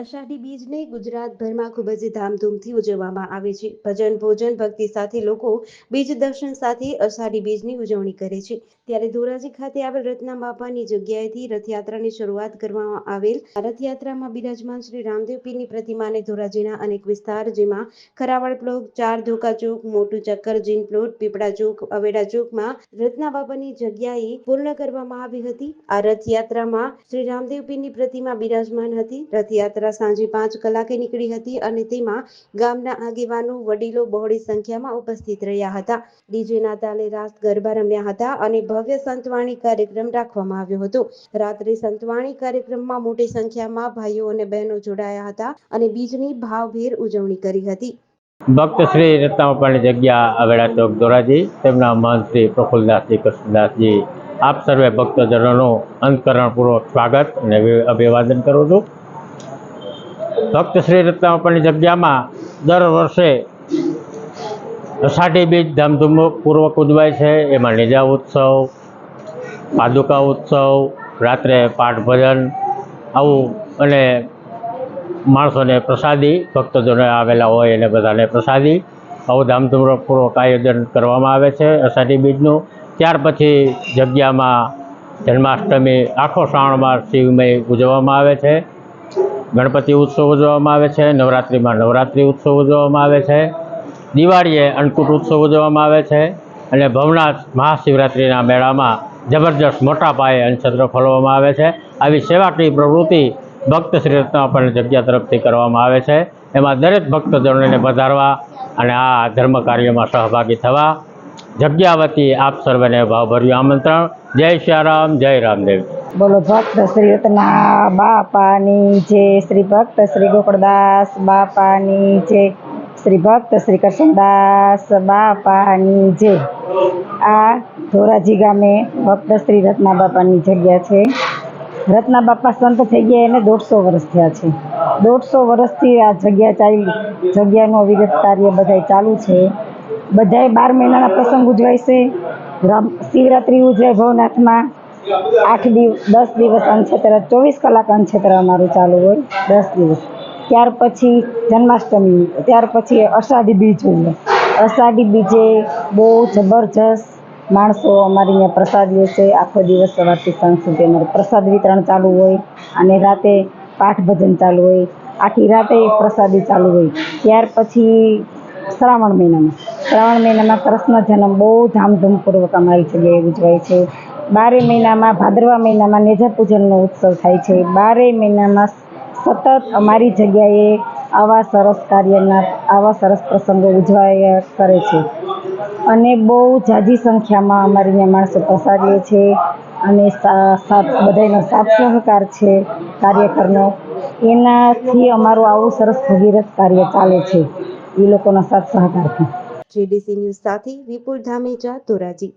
અષાઢી બીજને ગુજરાતભરમાં ખૂબ જ ધામધૂમથી ઉજવવામાં આવે છે. ભજન, ભોજન, ભક્તિ સાથે લોકો બીજ દર્શન સાથે અષાઢી બીજની ઉજવણી કરે છે. ત્યારે ધોરાજી ખાતે આવેલ રત્ના બાપાની જગ્યાએથી રથયાત્રાની શરૂઆત કરવામાં આવેલ. રથયાત્રામાં બિરાજમાન શ્રી રામદેવ પીરની પ્રતિમાને ધોરાજીના અનેક વિસ્તાર જેમાં ખરાવળ બ્લોક ચાર ધોકા ચોક, મોટું ચક્કર, જીન પ્લોટ, પીપળા ચોક, અવેડા ચોકમાં રત્ના બાપાની જગ્યાએ પૂર્ણ કરવામાં આવી હતી. આ રથયાત્રામાં શ્રી રામદેવ પીરની પ્રતિમા બિરાજમાન હતી. રથયાત્રા સાંજે પાંચ કલાકે નીકળી હતી અને તેમાં ગામના આગેવાનો, વડીલો બહોળી સંખ્યામાં ઉપસ્થિત રહ્યા હતા. ડીજેના તાલે રાસ ગરબા રમ્યા હતા અને ભવ્ય સંતવાણી કાર્યક્રમ રાખવામાં આવ્યો હતો. રાત્રે સંતવાણી કાર્યક્રમમાં મોટી સંખ્યામાં ભાઈઓ અને બહેનો જોડાયા હતા અને બીજની ભાવભેર ઉજવણી કરી હતી. ભક્ત શ્રી રત્નાપાણી જગ્યા આવેલા ચોક ધોરાજી, તેમના મહંત શ્રી પ્રફુલ્લદાસજી કૃષ્ણદાસજી આપ સર્વે ભક્તજનોનું અંતકરણપૂર્વક સ્વાગત અને અભિવાદન કરું છું. ભક્ત શ્રી રત્નામાપાની જગ્યામાં દર વર્ષે અષાઢી બીજ ધામધૂમપૂર્વક ઉજવાય છે. એમાં નિજા ઉત્સવ, પાદુકા ઉત્સવ, રાત્રે પાઠ ભજન આવું અને માણસોને પ્રસાદી ભક્તજનો આવેલા હોય એને બધાને પ્રસાદી આવું ધામધૂમપૂર્વક આયોજન કરવામાં આવે છે અષાઢી બીજનું. ત્યાર પછી જગ્યામાં જન્માષ્ટમી, આખો શ્રાવણ માસ શિવમય ઉજવવામાં આવે છે. ગણપતિ ઉત્સવ ઉજવવામાં આવે છે, નવરાત્રિમાં નવરાત્રિ ઉત્સવ ઉજવવામાં આવે છે, દિવાળીએ અન્નકૂટ ઉત્સવ ઉજવવામાં આવે છે અને ભવનાથ મહાશિવરાત્રિના મેળામાં જબરજસ્ત મોટા પાયે અન્નછત્ર ખોલવામાં આવે છે. આવી સેવાકીય પ્રવૃત્તિ ભક્ત શ્રી રત્નાપણ જગ્યા તરફથી કરવામાં આવે છે. એમાં દરેક ભક્તજનોને વધારવા અને આ ધર્મ કાર્યમાં સહભાગી થવા જગ્યા વતી આપ સર્વેને ભાવભર્યું આમંત્રણ. જય શ્રી રામ, જય રામદેવ. બોલો, ભક્ત શ્રી રત્ના બાપાની જય. શ્રી ભક્ત શ્રી ગોકળદાસ બાપાની જય. શ્રી ભક્ત શ્રી કૃષ્ણદાસ બાપાની જય. આ ધોરાજી ગામે ભક્ત શ્રી રત્ના બાપાની જગ્યા છે. રત્ના બાપા સંત થઈ ગયા, એને દોઢસો વર્ષ થયા છે. દોઢસો વર્ષથી આ જગ્યા ચાલી, જગ્યાનું અવિરત કાર્ય બધાય ચાલુ છે. બધાય બાર મહિનાના પ્રસંગ ઉજવાય છે. શિવરાત્રિ ઉજવાય ભવનાથમાં. આઠ દસ દિવસ અંછેતર ચોવીસ કલાક અંછેતર અમારું ચાલુ હોય, દસ દિવસ. ત્યાર પછી જન્માષ્ટમી, ત્યાર પછી અષાઢી બીજ હોય. અષાઢી બીજે બહુ જબરજસ્ત માણસો અમારી અહીંયા પ્રસાદ લે છે. આખો દિવસ સવારથી સાંજ સુધી અમારું પ્રસાદ વિતરણ ચાલુ હોય અને રાતે પાઠ ભજન ચાલુ હોય. આખી રાતે પ્રસાદી ચાલુ હોય. ત્યાર પછી શ્રાવણ મહિનામાં. શ્રાવણ મહિનામાં કૃષ્ણ જન્મ બહુ ધામધૂમપૂર્વક અમારી જગ્યાએ ઉજવાય છે. બારે મહિનામાં, ભાદરવા મહિનામાં નેજા પૂજનનો ઉત્સવ થાય છે. બારે મહિનામાં સતત અમારી જગ્યાએ આવા સરસ કાર્યના, આવા સરસ પ્રસંગો ઉજવાયા કરે છે. અને બહુ ઝાઝી સંખ્યામાં અમારી અહીંયા માણસો પ્રસાદ લે છે અને સાથ બધાયનો સાથ સહકાર છે કાર્યકરનો. એનાથી અમારું આવું સરસ ભગીરથ કાર્ય ચાલે છે. એ લોકોના સાથ સહકારથી જેડીસી ન્યૂઝ સાથે વિપુલ ધામેજા ધોરાજી.